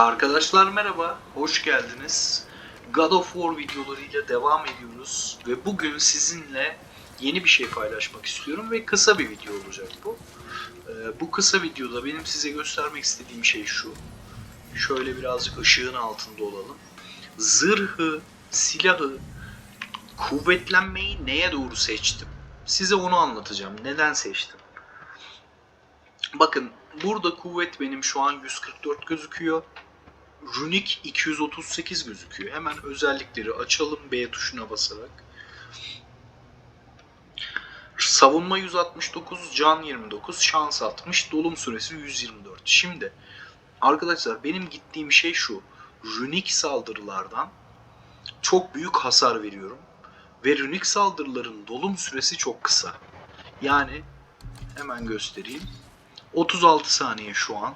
Arkadaşlar merhaba, hoş geldiniz. God of War videolarıyla devam ediyoruz ve bugün sizinle yeni bir şey paylaşmak istiyorum ve kısa bir video olacak bu. Ee, bu kısa videoda benim size göstermek istediğim şey şu. Şöyle birazcık ışığın altında olalım. Zırhı, silahı, kuvvetlenmeyi neye doğru seçtim? Size onu anlatacağım. Neden seçtim? Bakın burada kuvvet benim şu an 144 gözüküyor. Runic 238 gözüküyor. Hemen özellikleri açalım B tuşuna basarak. Savunma 169, can 29, şans 60, dolum süresi 124. Şimdi arkadaşlar benim gittiğim şey şu. Runic saldırılardan çok büyük hasar veriyorum. Ve runic saldırıların dolum süresi çok kısa. Yani hemen göstereyim. 36 saniye şu an.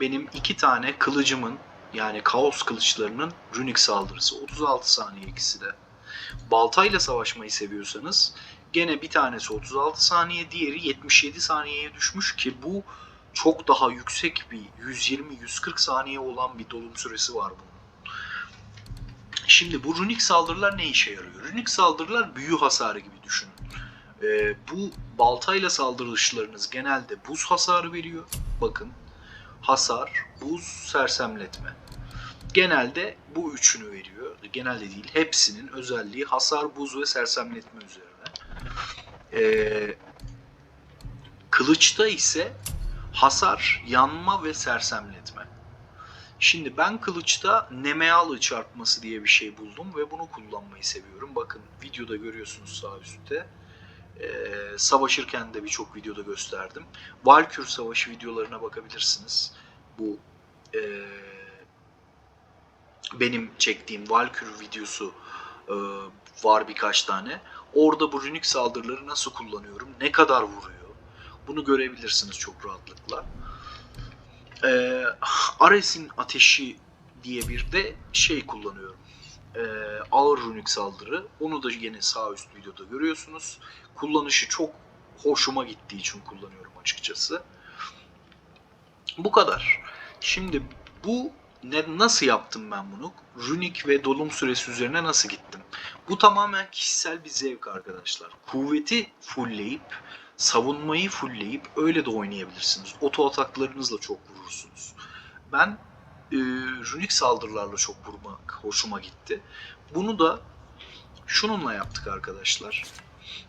Benim iki tane kılıcımın yani kaos kılıçlarının runic saldırısı 36 saniye ikisi de. Baltayla savaşmayı seviyorsanız gene bir tanesi 36 saniye diğeri 77 saniyeye düşmüş ki bu çok daha yüksek bir 120-140 saniye olan bir dolum süresi var bunun. Şimdi bu runik saldırılar ne işe yarıyor? Runik saldırılar büyü hasarı gibi düşünün. Ee, bu baltayla saldırışlarınız genelde buz hasarı veriyor. Bakın hasar, buz, sersemletme. Genelde bu üçünü veriyor. Genelde değil, hepsinin özelliği hasar, buz ve sersemletme üzerine. Ee, kılıçta ise hasar, yanma ve sersemletme. Şimdi ben kılıçta Nemealı çarpması diye bir şey buldum ve bunu kullanmayı seviyorum. Bakın videoda görüyorsunuz sağ üstte. Ee, savaşırken de birçok videoda gösterdim. Valkür Savaşı videolarına bakabilirsiniz. Bu e, benim çektiğim Valkür videosu e, var birkaç tane. Orada bu rünik saldırıları nasıl kullanıyorum, ne kadar vuruyor bunu görebilirsiniz çok rahatlıkla. Ee, Ares'in ateşi diye bir de şey kullanıyorum. Ee, ağır runik saldırı. Onu da yine sağ üst videoda görüyorsunuz. Kullanışı çok hoşuma gittiği için kullanıyorum açıkçası. Bu kadar. Şimdi bu ne, nasıl yaptım ben bunu? Runik ve dolum süresi üzerine nasıl gittim? Bu tamamen kişisel bir zevk arkadaşlar. Kuvveti fullleyip, savunmayı fullleyip öyle de oynayabilirsiniz. Oto ataklarınızla çok vurursunuz. Ben e, runik saldırılarla çok vurmak hoşuma gitti. Bunu da şununla yaptık arkadaşlar.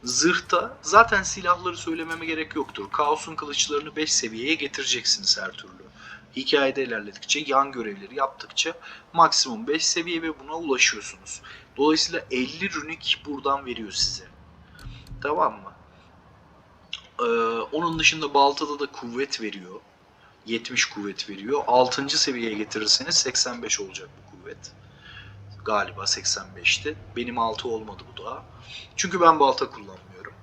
Zırhta zaten silahları söylememe gerek yoktur. Kaos'un kılıçlarını 5 seviyeye getireceksiniz her türlü. Hikayede ilerledikçe, yan görevleri yaptıkça maksimum 5 seviye ve buna ulaşıyorsunuz. Dolayısıyla 50 runik buradan veriyor size. Tamam mı? Ee, onun dışında baltada da kuvvet veriyor. 70 kuvvet veriyor. 6. seviyeye getirirseniz 85 olacak bu kuvvet. Galiba 85'ti. Benim 6 olmadı bu daha. Çünkü ben balta kullanmıyorum.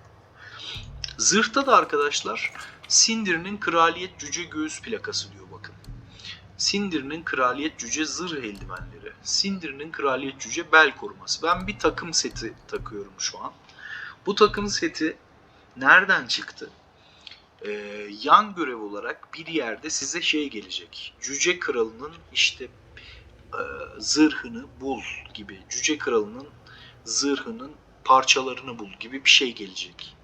Zırhta da arkadaşlar Sindir'in Kraliyet Cüce Göğüs plakası diyor bakın. Sindir'in Kraliyet Cüce Zırh eldivenleri. Sindir'in Kraliyet Cüce bel koruması. Ben bir takım seti takıyorum şu an. Bu takım seti nereden çıktı? Ee, yan görev olarak bir yerde size şey gelecek. Cüce Kralı'nın işte e, zırhını bul gibi. Cüce Kralı'nın zırhının parçalarını bul gibi bir şey gelecek.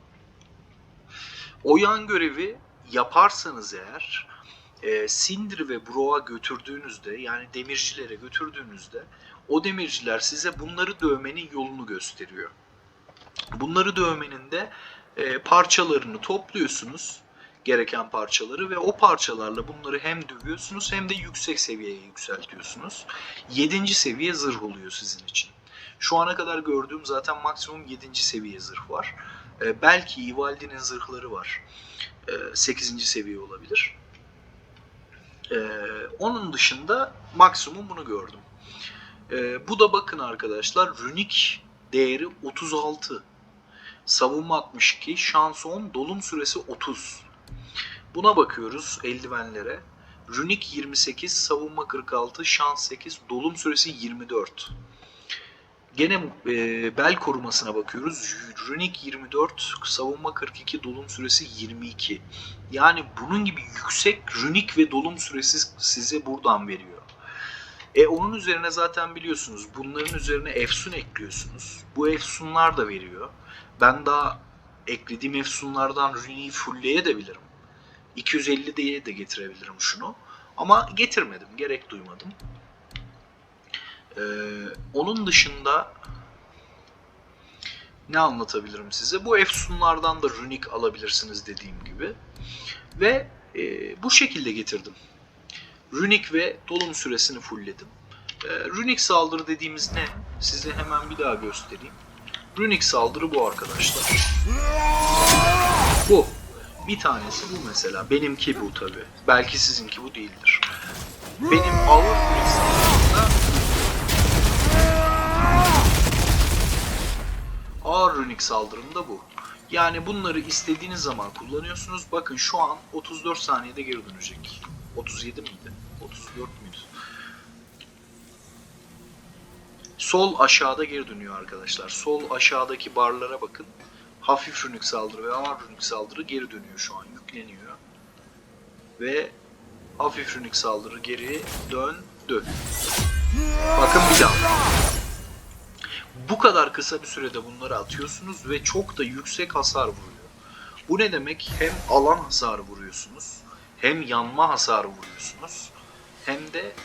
O yan görevi yaparsanız eğer e, Sindir ve Bro'a götürdüğünüzde yani demircilere götürdüğünüzde o demirciler size bunları dövmenin yolunu gösteriyor. Bunları dövmenin de e, parçalarını topluyorsunuz gereken parçaları ve o parçalarla bunları hem dövüyorsunuz hem de yüksek seviyeye yükseltiyorsunuz. 7. seviye zırh oluyor sizin için. Şu ana kadar gördüğüm zaten maksimum 7. seviye zırh var. E, belki Ivaldi'nin zırhları var. E, 8. seviye olabilir. E, onun dışında maksimum bunu gördüm. E, bu da bakın arkadaşlar runik değeri 36. Savunma 62, şans 10, dolum süresi 30. Buna bakıyoruz eldivenlere. Runik 28, savunma 46, şans 8, dolum süresi 24. Gene e, bel korumasına bakıyoruz. Runik 24, savunma 42, dolum süresi 22. Yani bunun gibi yüksek runik ve dolum süresi size buradan veriyor. E onun üzerine zaten biliyorsunuz bunların üzerine efsun ekliyorsunuz. Bu efsunlar da veriyor. Ben daha eklediğim efsunlardan Runi'yi fullleyebilirim. 250 diye de getirebilirim şunu. Ama getirmedim. Gerek duymadım. Ee, onun dışında ne anlatabilirim size? Bu efsunlardan da runik alabilirsiniz dediğim gibi. Ve e, bu şekilde getirdim. Runik ve dolum süresini fullledim. E, runik saldırı dediğimiz ne? Size hemen bir daha göstereyim. Runik saldırı bu arkadaşlar. Bu. Bir tanesi bu mesela. Benimki bu tabi. Belki sizinki bu değildir. Benim ağır runik saldırımda ağır runik saldırım da bu. Yani bunları istediğiniz zaman kullanıyorsunuz. Bakın şu an 34 saniyede geri dönecek. 37 miydi? 34 müydü? Sol aşağıda geri dönüyor arkadaşlar. Sol aşağıdaki barlara bakın. Hafif runik saldırı ve ağır runik saldırı geri dönüyor şu an. Yükleniyor. Ve hafif runik saldırı geri döndü. Bakın bir daha. Bu kadar kısa bir sürede bunları atıyorsunuz ve çok da yüksek hasar vuruyor. Bu ne demek? Hem alan hasarı vuruyorsunuz, hem yanma hasarı vuruyorsunuz, hem de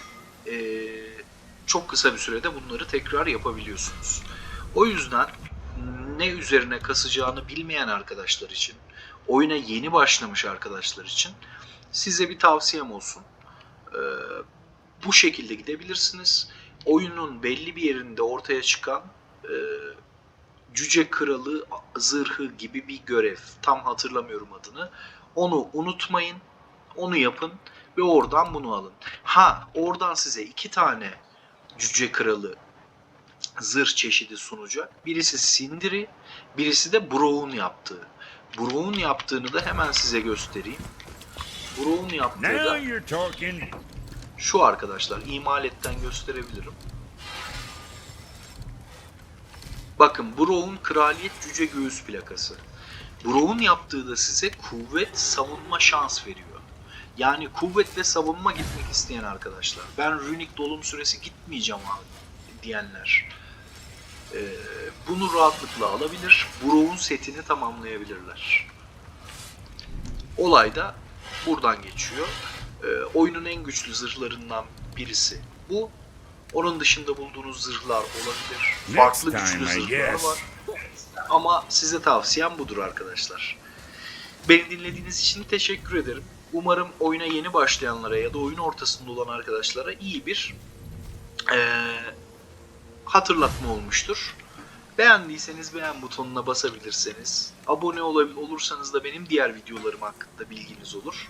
eee, çok kısa bir sürede bunları tekrar yapabiliyorsunuz. O yüzden ne üzerine kasacağını bilmeyen arkadaşlar için, oyuna yeni başlamış arkadaşlar için size bir tavsiyem olsun. Eee, bu şekilde gidebilirsiniz. Oyunun belli bir yerinde ortaya çıkan e, Cüce Kralı zırhı gibi bir görev. Tam hatırlamıyorum adını. Onu unutmayın. Onu yapın ve oradan bunu alın. Ha oradan size iki tane Cüce Kralı zırh çeşidi sunacak. Birisi Sindri, birisi de Brown yaptığı. Brown yaptığını da hemen size göstereyim. Brown yaptığı da şu arkadaşlar imaletten gösterebilirim. Bakın Brown Kraliyet Cüce Göğüs plakası. Brown yaptığı da size kuvvet savunma şans veriyor. Yani kuvvet ve savunma gitmek isteyen arkadaşlar. Ben runik dolum süresi gitmeyeceğim abi diyenler. Ee, bunu rahatlıkla alabilir. Brown setini tamamlayabilirler. Olay da buradan geçiyor. Ee, oyunun en güçlü zırhlarından birisi bu. Onun dışında bulduğunuz zırhlar olabilir. Farklı güçlü zırhlar var. Ama size tavsiyem budur arkadaşlar. Beni dinlediğiniz için teşekkür ederim. Umarım oyuna yeni başlayanlara ya da oyun ortasında olan arkadaşlara iyi bir eee, hatırlatma olmuştur. Beğendiyseniz beğen butonuna basabilirseniz, abone olabil- olursanız da benim diğer videolarım hakkında bilginiz olur.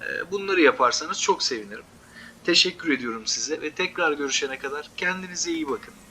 Eee, bunları yaparsanız çok sevinirim. Teşekkür ediyorum size ve tekrar görüşene kadar kendinize iyi bakın.